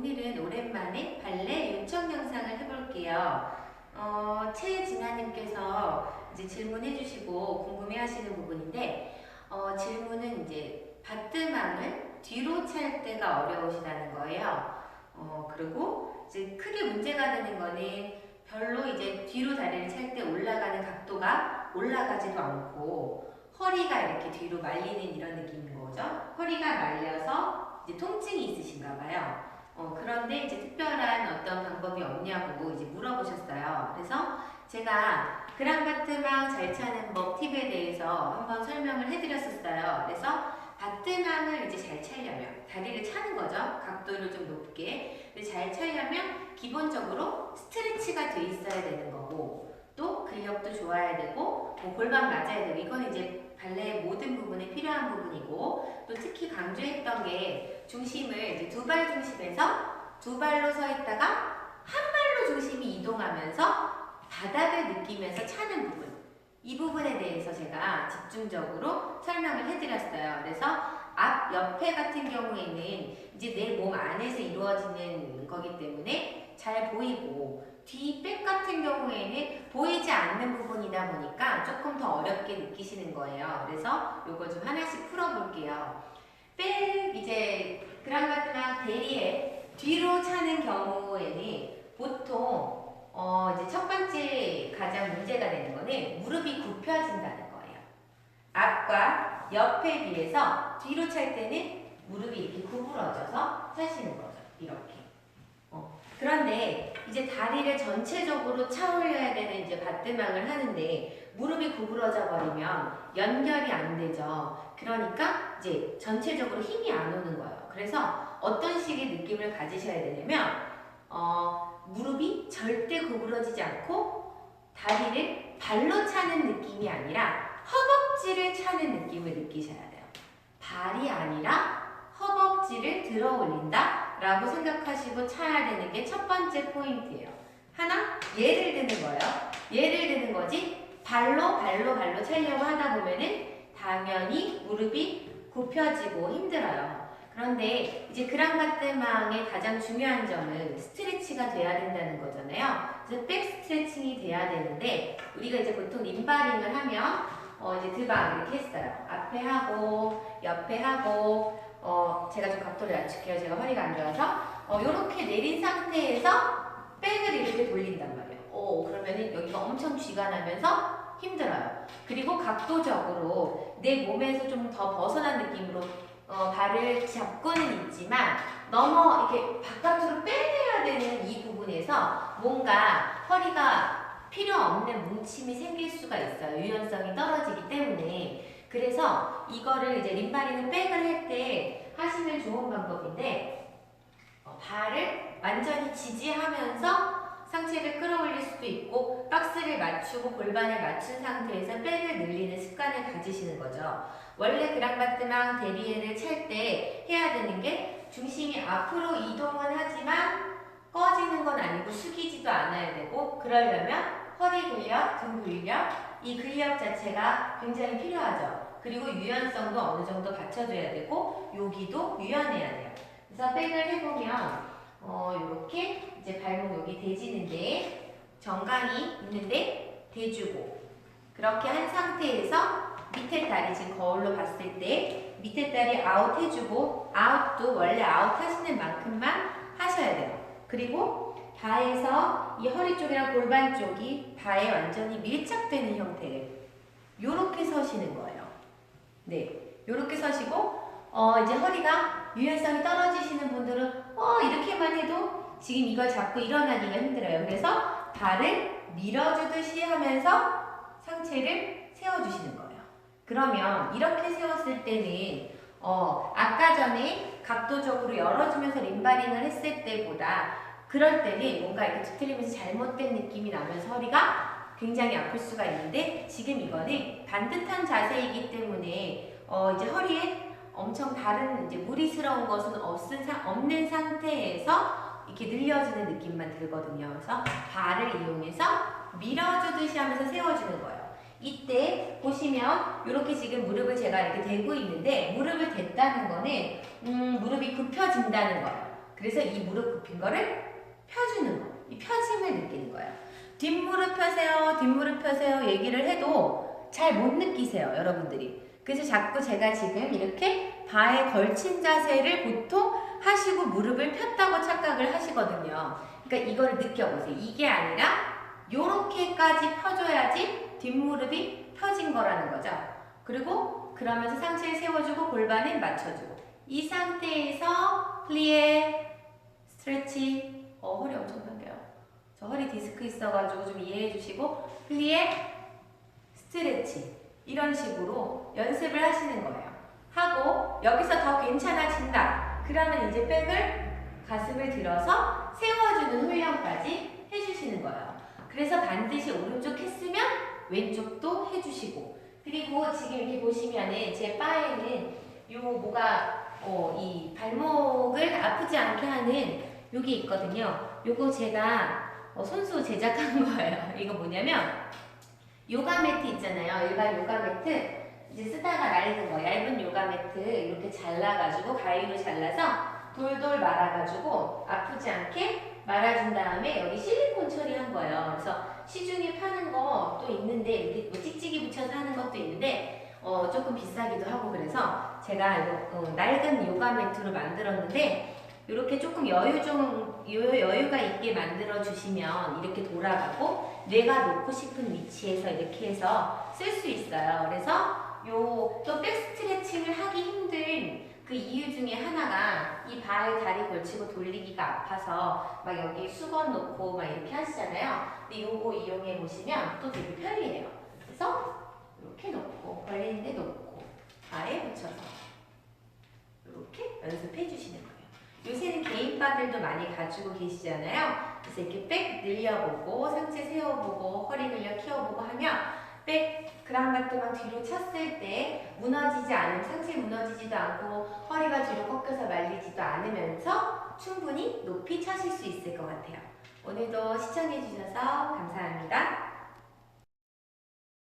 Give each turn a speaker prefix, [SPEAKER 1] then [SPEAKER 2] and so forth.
[SPEAKER 1] 오늘은 오랜만에 발레 요청 영상을 해볼게요. 어, 최진아님께서 이제 질문해 주시고 궁금해 하시는 부분인데, 어, 질문은 이제 바트망을 뒤로 찰 때가 어려우시다는 거예요. 어, 그리고 이제 크게 문제가 되는 거는 별로 이제 뒤로 다리를 찰 때 올라가는 각도가 올라가지도 않고 허리가 이렇게 뒤로 말리는 이런 느낌인 거죠. 허리가 말려서 이제 통증이 있으신가 봐요. 어, 그런데 이제 특별한 어떤 방법이 없냐고 이제 물어보셨어요. 그래서 제가 그랑바트망 잘 차는 법 팁에 대해서 한번 설명을 해드렸었어요. 그래서 바트망을 이제 잘 차려면 다리를 차는 거죠. 각도를 좀 높게. 잘 차려면 기본적으로 스트레치가 돼 있어야 되는 거고 또 근력도 좋아야 되고 뭐 골반 맞아야 되고 이건 이제 발레의 모든 부분에 필요한 부분이고 또 특히 강조했던 게 중심을 이제 두 발 중심에서 두 발로 서 있다가 한 발로 중심이 이동하면서 바닥을 느끼면서 차는 부분 이 부분에 대해서 제가 집중적으로 설명을 해드렸어요. 그래서 앞 옆에 같은 경우에는 이제 내 몸 안에서 이루어지는 거기 때문에 잘 보이고 뒤 백 같은 경우에는 보이지 않는 부분이다 보니까 조금 더 어렵게 느끼시는 거예요. 그래서 요거 좀 하나씩 풀어볼게요. 백 이제 그랑바트나 대리에 뒤로 차는 경우에는 보통 어 이제 첫 번째 가장 문제가 되는 거는 무릎이 굽혀진다는 거예요. 앞과 옆에 비해서 뒤로 찰 때는 무릎이 이렇게 구부러져서 차시는 거죠. 이렇게. 어. 그런데 이제 다리를 전체적으로 차올 바트망을 하는데 무릎이 구부러져 버리면 연결이 안 되죠. 그러니까 이제 전체적으로 힘이 안 오는 거예요. 그래서 어떤 식의 느낌을 가지셔야 되냐면 어, 무릎이 절대 구부러지지 않고 다리를 발로 차는 느낌이 아니라 허벅지를 차는 느낌을 느끼셔야 돼요. 발이 아니라 허벅지를 들어 올린다 라고 생각하시고 차야 되는 게 첫 번째 포인트예요. 하나, 예를 드는 거예요. 예를 드는 거지 발로 발로 발로 차려고 하다 보면은 당연히 무릎이 굽혀지고 힘들어요. 그런데 이제 그랑바테망의 가장 중요한 점은 스트레치가 돼야 된다는 거잖아요. 그래서 백 스트레칭이 돼야 되는데 우리가 이제 보통 림바링을 하면 어 이제 드방 이렇게 했어요. 앞에 하고 옆에 하고 어 제가 좀 각도를 낮출게요. 제가 허리가 안 좋아서 어 이렇게 내린 상태에서 백을 이렇게 돌린단 말이에요. 오 그러면은 여기가 엄청 쥐가 나면서 힘들어요. 그리고 각도적으로 내 몸에서 좀 더 벗어난 느낌으로 어, 발을 잡고는 있지만 너무 이렇게 바깥으로 빼내야 되는 이 부분에서 뭔가 허리가 필요 없는 뭉침이 생길 수가 있어요. 유연성이 떨어지기 때문에. 그래서 이거를 이제 림바리는 백을 할 때 하시면 좋은 방법인데 완전히 지지하면서 상체를 끌어올릴 수도 있고 박스를 맞추고 골반을 맞춘 상태에서 백을 늘리는 습관을 가지시는 거죠. 원래 그랑바트망 데리에를 찰때 해야 되는 게 중심이 앞으로 이동은 하지만 꺼지는 건 아니고 숙이지도 않아야 되고 그러려면 허리 근력, 등 근력 이 근력 자체가 굉장히 필요하죠. 그리고 유연성도 어느 정도 갖춰줘야 되고 여기도 유연해야 돼요. 그래서 백을 해보면 어 이렇게 이제 발목 여기 대지는데 정강이 있는데 대주고 그렇게 한 상태에서 밑에 다리 지금 거울로 봤을 때 밑에 다리 아웃 해주고 아웃도 원래 아웃 하시는 만큼만 하셔야 돼요. 그리고 바에서 이 허리 쪽이랑 골반 쪽이 바에 완전히 밀착되는 형태를 요렇게 서시는 거예요. 네, 요렇게 서시고 어 이제 허리가 유연성이 떨어지시는 분들은 어 이렇게만 해도 지금 이걸 잡고 일어나기가 힘들어요. 그래서 발을 밀어주듯이 하면서 상체를 세워주시는 거예요. 그러면 이렇게 세웠을 때는 어 아까 전에 각도적으로 열어주면서 림바링을 했을 때보다 그럴 때는 뭔가 이렇게 뒤틀리면서 잘못된 느낌이 나면서 허리가 굉장히 아플 수가 있는데 지금 이거는 반듯한 자세이기 때문에 어 이제 허리에 엄청 다른 이제 무리스러운 것은 없은 사, 없는 상태에서 이렇게 늘려주는 느낌만 들거든요. 그래서 발을 이용해서 밀어주듯이 하면서 세워주는 거예요. 이때 보시면 이렇게 지금 무릎을 제가 이렇게 대고 있는데 무릎을 댔다는 거는 음, 무릎이 굽혀진다는 거예요. 그래서 이 무릎 굽힌 거를 펴주는 거. 이 펴짐을 느끼는 거예요. 뒷무릎 펴세요, 뒷무릎 펴세요 얘기를 해도 잘 못 느끼세요, 여러분들이. 그래서 자꾸 제가 지금 이렇게 바에 걸친 자세를 보통 하시고 무릎을 폈다고 착각을 하시거든요. 그러니까 이거를 느껴보세요. 이게 아니라 요렇게까지 펴줘야지 뒷무릎이 펴진 거라는 거죠. 그리고 그러면서 상체를 세워주고 골반을 맞춰주고 이 상태에서 플리에 스트레치 어 허리 엄청 당겨요. 저 허리 디스크 있어가지고 좀 이해해 주시고 플리에 스트레치 이런 식으로 연습을 하시는 거예요. 하고 여기서 더 괜찮아진다. 그러면 이제 백을 가슴을 들어서 세워주는 훈련까지 해주시는 거예요. 그래서 반드시 오른쪽 했으면 왼쪽도 해주시고 그리고 지금 이렇게 보시면은 제 바에는 요 뭐가 어, 이 발목을 아프지 않게 하는 요게 있거든요. 요거 제가 어, 손수 제작한 거예요. 이거 뭐냐면 요가 매트 있잖아요. 일반 요가 매트 이제 쓰다가 낡은 거 얇은 요가 매트 이렇게 잘라가지고 가위로 잘라서 돌돌 말아가지고 아프지 않게 말아준 다음에 여기 실리콘 처리한 거예요. 그래서 시중에 파는 거또 있는데 이렇게 뭐 찍찍이 붙여서 하는 것도 있는데 어, 조금 비싸기도 하고 그래서 제가 이거 어, 낡은 요가 매트로 만들었는데 이렇게 조금 여유 좀 여- 여유가 있게 만들어 주시면 이렇게 돌아가고 내가 놓고 싶은 위치에서 이렇게 해서 쓸 수 있어요. 그래서 요 또 백 스트레칭을 하기 힘든 그 이유 중에 하나가 이 바에 다리 걸치고 돌리기가 아파서 막 여기 수건 놓고 막 이렇게 하시잖아요. 근데 요거 이용해 보시면 또 되게 편리해요. 그래서 이렇게 놓고 걸리는데 놓고 바에 붙여서 이렇게 연습해 주시는 거예요. 요새는 개인 바들도 많이 가지고 계시잖아요. 그래서 이렇게 백 늘려보고 상체 세워보고 허리 늘려 키워보고 하면 백 그랑마트만 뒤로 찼을 때 무너지지 않으면 상체 무너지지도 않고 허리가 뒤로 꺾여서 말리지도 않으면서 충분히 높이 차실 수 있을 것 같아요. 오늘도 시청해 주셔서 감사합니다.